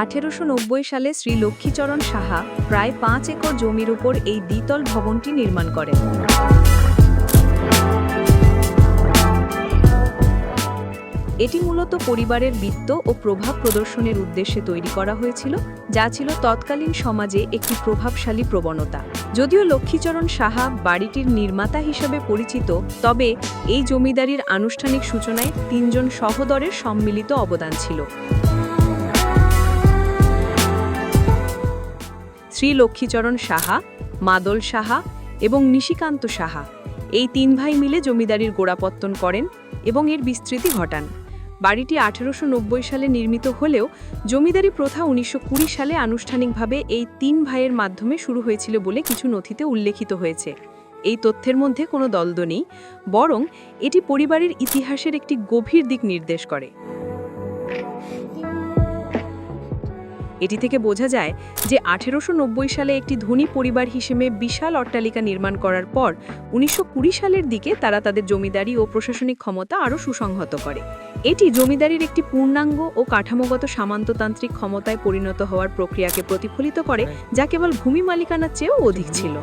আঠেরোশো নব্বই সালে শ্রী লক্ষ্মীচরণ সাহা প্রায় পাঁচ একর জমির উপর এই দ্বিতল ভবনটি নির্মাণ করেন। এটি মূলত পরিবারের বৃত্ত ও প্রভাব প্রদর্শনের উদ্দেশ্যে তৈরি করা হয়েছিল, যা ছিল তৎকালীন সমাজে একটি প্রভাবশালী প্রবণতা। যদিও লক্ষ্মীচরণ সাহা বাড়িটির নির্মাতা হিসেবে পরিচিত, তবে এই জমিদারির আনুষ্ঠানিক সূচনায় তিনজন সহদরের সম্মিলিত অবদান ছিল। শ্রী লক্ষ্মীচরণ সাহা, মাদল সাহা এবং নিশিকান্ত সাহা। এই তিন ভাই মিলে জমিদারির গোড়াপত্তন করেন এবং এর বিস্তৃতি ঘটান। বাড়িটি আঠেরোশো নব্বই সালে নির্মিত হলেও জমিদারি প্রথা উনিশশো কুড়ি সালে আনুষ্ঠানিকভাবে এই তিন ভাইয়ের মাধ্যমে শুরু হয়েছিল বলে কিছু নথিতে উল্লেখিত হয়েছে। এই তথ্যের মধ্যে কোনো দ্বন্দ্ব নেই, বরং এটি পরিবারের ইতিহাসের একটি গভীর দিক নির্দেশ করে। এটি থেকে বোঝা যায় যে আঠেরোশো নব্বই সালে একটি ধনী পরিবার হিসেবে বিশাল অট্টালিকা নির্মাণ করার পর উনিশশো কুড়ি সালের দিকে তারা তাদের জমিদারি ও প্রশাসনিক ক্ষমতা আরও সুসংহত করে। এটি জমিদারির একটি পূর্ণাঙ্গ ও কাঠামোগত সামান্ততান্ত্রিক ক্ষমতায় পরিণত হওয়ার প্রক্রিয়াকে প্রতিফলিত করে যা কেবল ভূমি মালিকানার চেয়েও অধিক ছিল।